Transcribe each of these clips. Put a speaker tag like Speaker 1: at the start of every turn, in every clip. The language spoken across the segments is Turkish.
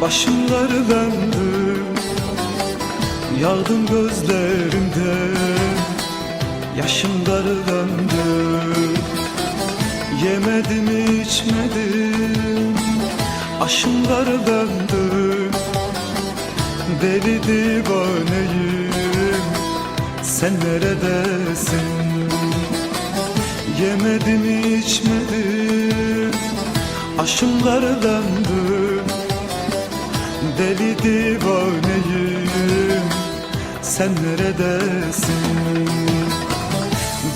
Speaker 1: Başımları döndü Yağdım gözlerimde. Yaşım döndü Yemedim içmedim. Aşım döndü Deli divaneyim. Sen neredesin? Yemedim içmedim. Aşım döndü Deli divaneyim. Sen neredesin?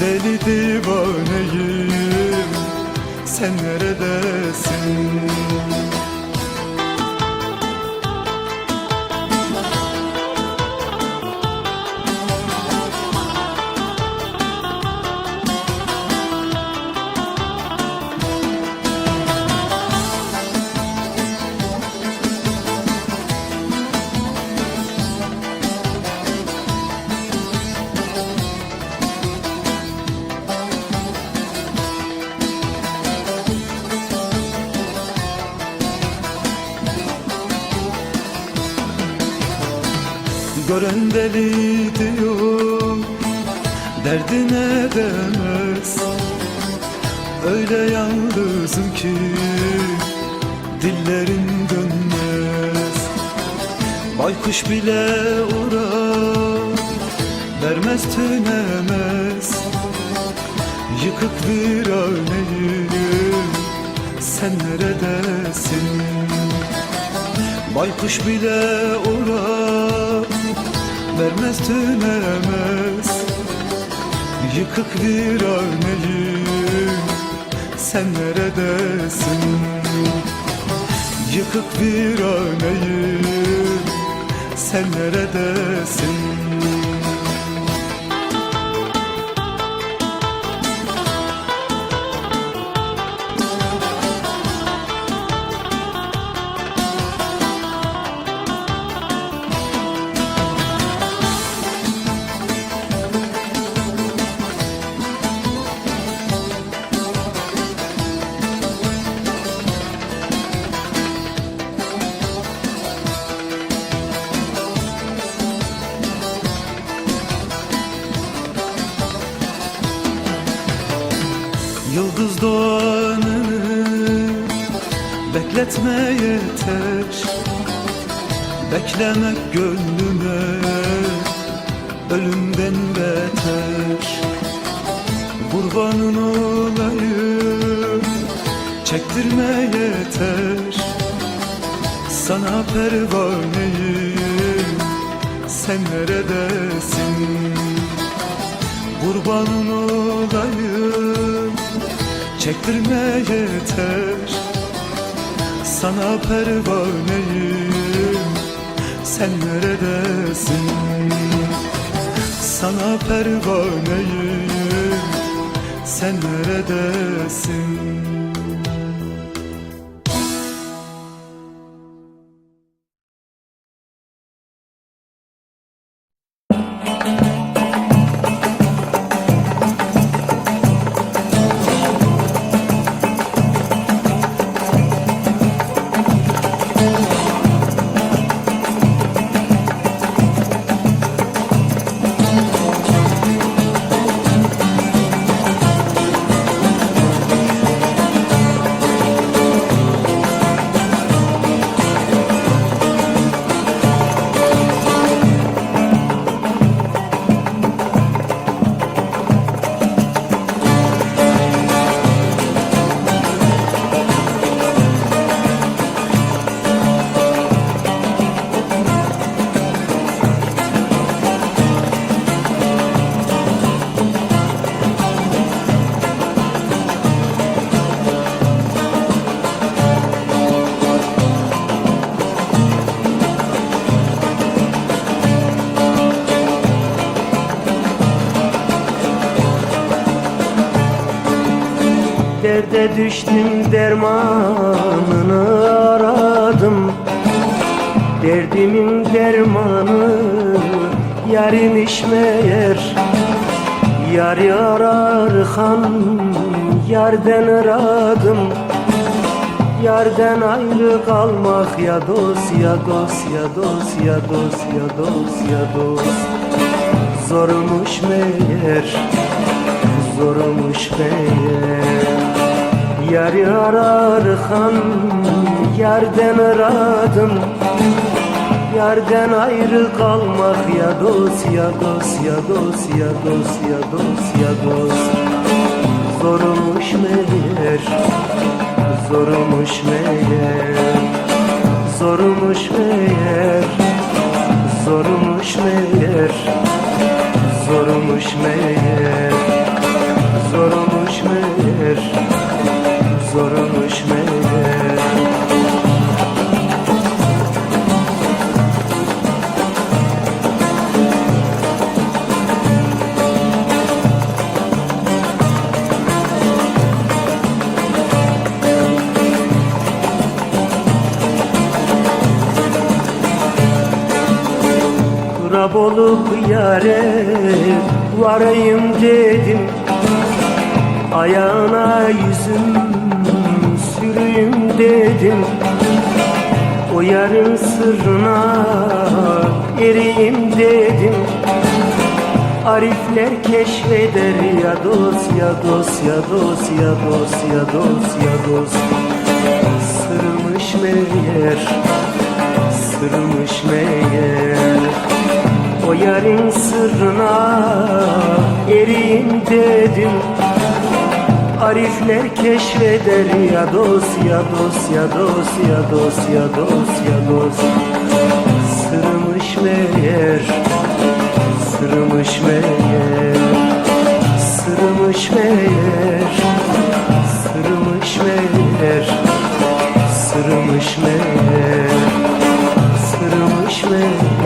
Speaker 1: Deli divaneyim. Sen neredesin Gören deli diyor Derdine demez. Öyle yalnızım ki Dillerim dönmez. Baykuş bile uğrar Vermez tünemez. Yıkık bir örneğim Sen neredesin? Baykuş bile uğrar Vermez tünemez. Yıkık bir örneğim Sen neredesin? Yıkık bir örneğim Sen neredesin Yıldız doğanını bekletme yeter. Beklemek gönlüme ölümden beter. Kurbanın olayım çektirme yeter. Sana pervaneyim sen neredesin? Kurbanın olayım Çektirme yeter. Sana pervaneyim. Sen neredesin? Sana pervaneyim. Sen neredesin
Speaker 2: Derde düştüm dermanını aradım. Derdimin dermanı yarimiş meğer. Yar ararken yarden aradım. Yarden ayrı kalmak ya dost ya dost ya dost ya dost ya dost ya dost. Zormuş meğer zormuş meğer Yar ararken yerden aradım. Yerden ayrı kalmak ya dost ya dost ya dost ya dost ya dost ya dost. Zormuş meğer Zormuş meğer. Zormuş meğer Zormuş meğer. Zormuş meğer Kurab olup yare varayım dedim. Ayağına yüzüm süreyim dedim. O yarın sırrına eriyim dedim. Arifler keşfeder ya dost ya dost ya dost ya dost ya dost ya dost. Sırmış meğer sırmış meğer O yarın sırrına eriyim dedim. Arifler keşfeder ya dost ya dost ya dost ya dost ya dost ya dost. Sırmış meğer Sırmış meğer. Sırmış meğer Sırmış meğer. Sırmış meğer Sırmış meğer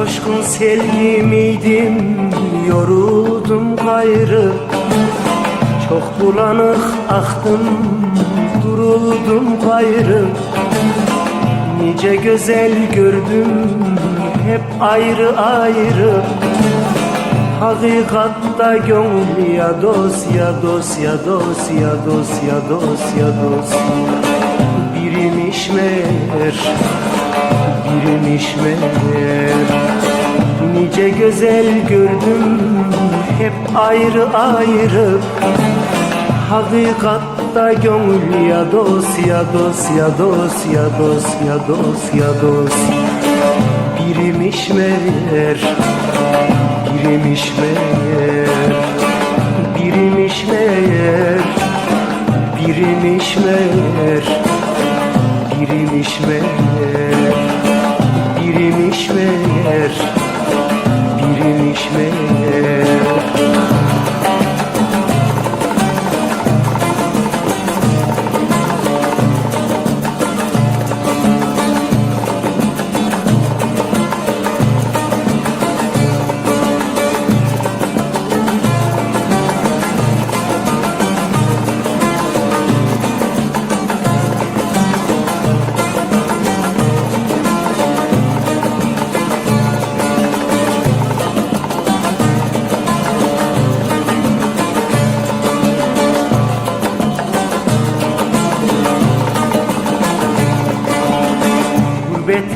Speaker 2: Coşkun sel miydim yoruldum gayrı. Çok bulanık aktım duruldum gayrı. Nice güzel gördüm hep ayrı ayrı. Hakikatta gönül ya dost ya dost ya dost ya dost ya dost. Birimiş meğer meğer Nice güzel gördüm hep ayrı ayrı. Hakikatta gönül ya dost ya dost ya dost ya dost ya dost ya dost. Birimiş meğer Birimiş meğer. Birimiş meğer Birimiş meğer. Birimiş meğer Birimiş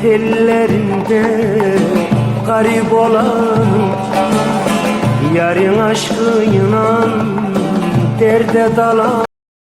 Speaker 2: Gurbet ellerinde garip olan Yarın aşkıyla derde dalan